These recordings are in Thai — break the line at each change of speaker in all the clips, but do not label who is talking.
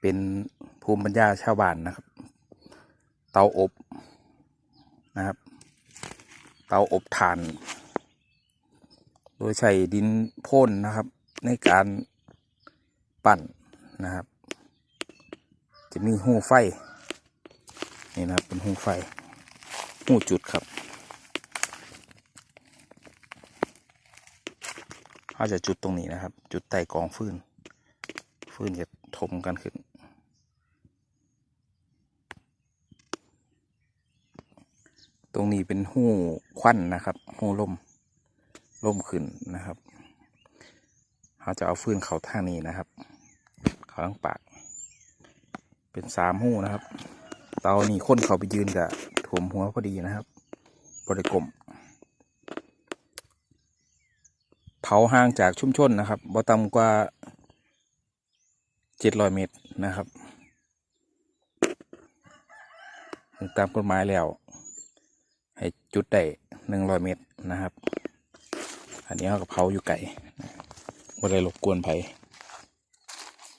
เป็นภูมิปัญญาชาวบ้านนะครับ เตาอบนะครับ เตาอบถ่าน โดยใช้ดินพ่นนะครับ ในการปั่นนะครับ จะมีหูไฟนี่นะครับเป็นหูไฟหูจุดครับเขาจะจุดตรงนี้นะครับ จุดใต้กองฟืนฟืนจะทมกันขึ้น รงนี้เป็นหูควันนะครับหูลมล่มขึ้นนะครับเขาจะเอาฟืนเขาทางนี้นะครับ เขาทั้งปาก เป็นสามหูนะครับ เตานี่ค้นเขาไปยืนกับถ่วมหัวพอดีนะครับบริกรมเผาห่างจากชุมชนนะครับบ่ต่ำกว่าเจ็ดร้อยเมตรนะครับ ตามกฎหมายแล้ว ให้จุดได้หนึ่งร้อยเมตรนะครับ อันนี้เขากับเผาอยู่ไก่บ่ได้รบกวนไผ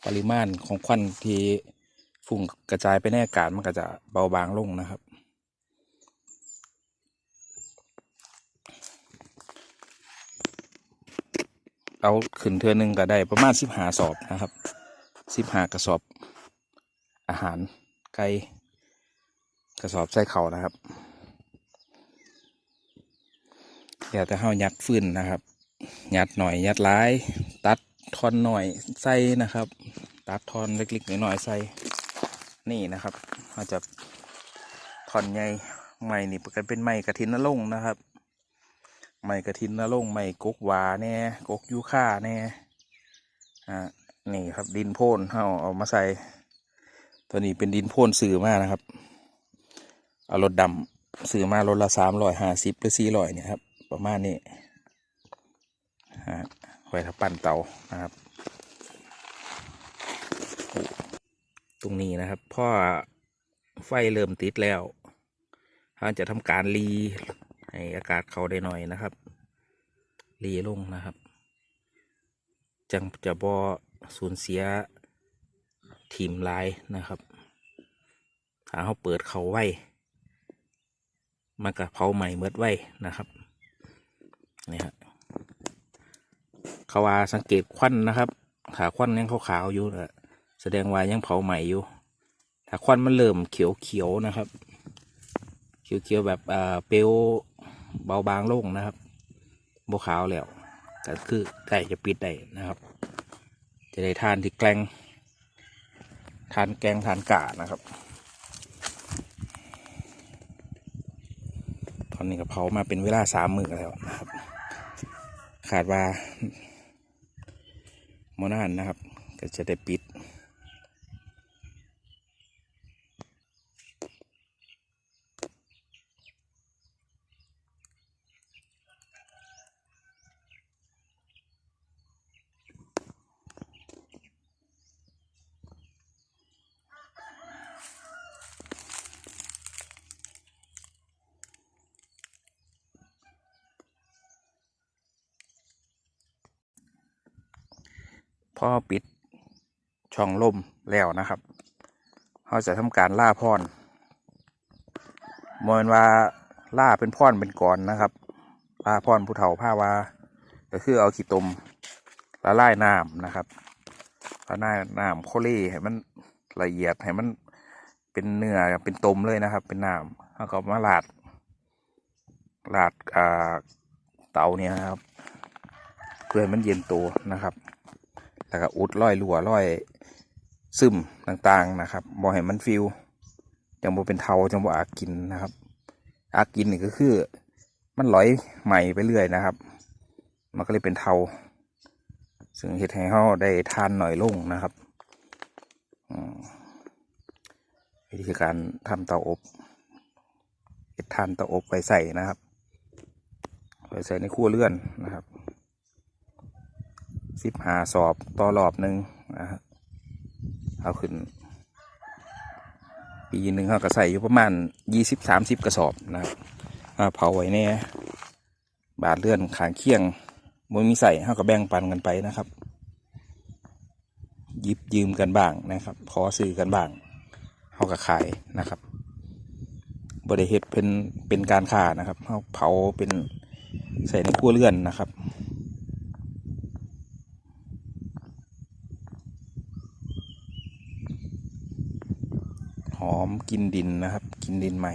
ปริมาณของควันที่ฝุ่งกระจายไปในอากาศมันก็จะเบาบางลงนะครับ เอาขึ้นเทือหนึ่งก็ได้ประมาณสิบหาสอบนะครับสิบหากระสอบอาหารไก่กระสอบใส่เขานะครับ เดี๋ยวแต่เฮายัดฟืนนะครับ ยัดหน่อยยัดร้าย ตัดทอนหน่อยใส่นะครับ ตัดทอนเล็กๆหน่อยๆใส่นี่นะครับเราจะทอนใหญ่ไม้นี่ก็เป็นไม้กระถินนรงนะครับไม้กระถินนรงค์ไม้กกหวาแน่กกยูค่าแน่อ่านี่ครับดินโพ่นเฮาเอามาใส่ตัวนี้เป็นดินโพ่นสื่อมากนะครับ เอารถดำซื้อมารถละสามร้อยห้าสิบหรือสี่ร้อยเนี่ยครับ ประมาณนี้ฮะไว้ถ้าปั่นเตานะครับ ตรงนี้นะครับพ่อไฟเริ่มติดแล้วเราจะทำการรีให้อากาศเขาได้หน่อยนะครับรีลงนะครับ จังจะบอสูญเสียทีมลายนะครับถ้าเขาเปิดเขาไว้มันก็เผาใหม่เมื่อไว้นะครับ นี่ฮะเขาว่าสังเกตควันนะครับขาควันยังขาวๆอยู่นะแสดงว่ายังเผาใหม่อยู่ถ้าควันมันเริ่มเขียวๆนะครับ เขียวๆแบบเปลวเบาบางลงนะครับบขาวแล้วก็คือใกล้จะปิดได้นะครับ จะได้ทานที่แกล้งทานแกงทานกานะครับตอนนี้ก็เผามาเป็นเวลาสามมื้อแล้วนะครับ ขาดว่าโมนานนะครับ ก็จะได้ปิด พอปิดช่องลมแล้วนะครับเขาจะทำการล่าพรมอนว่าล่าเป็นพรเป็นก่อนนะครับล่าพรผู้เฒ่าผ้าวาก็คือเอาขี้ตมละลายน้ำนะครับละลายน้ำโคลี่ให้มันละเอียดให้มันเป็นเนื้อเป็นตมเลยนะครับ เป็นน้ำแล้วก็มาลาดลาดเตาเนี่ยนะครับเพื่อให้มันเย็นตัวนะครับ แล้วก็อุดร้อยรั่วร้อยซึมต่างๆนะครับบ่ให้มันฟิวจังบ่เป็นเทาจังบ่อากินนะครับอากินนี่ก็คือ มันลอยใหม่ไปเรื่อยนะครับ มันก็เลยเป็นเทาซึ่งเฮ็ดให้เฮาได้ทานหน่อยลงนะครับอืมวิธีการทำเตาอบเฮ็ดทานเตาอบไว้ใส่นะครับไว้ใส่ในครัวเรือนนะครับ สิบหาสอบต่อรอบหนึ่งนะฮะเอาขึ้น ปีหนึ่งเขาก็ใส่อยู่ประมาณยี่สิบสามสิบกระสอบนะครับเผาไว้เนี่ยบาดเลื่อนขางเคียงมวยมีใส่เขาก็แบ่งปันกันไปนะครับยิบยืมกันบ้างนะครับ ขอซื้อกันบ้างเขาก็ขายนะครับบริเหตุเป็นเป็นการค้านะครับเขาเผาเป็นใส่ในกั้วเลื่อนนะครับ หอมกินดินนะครับ กินดินใหม่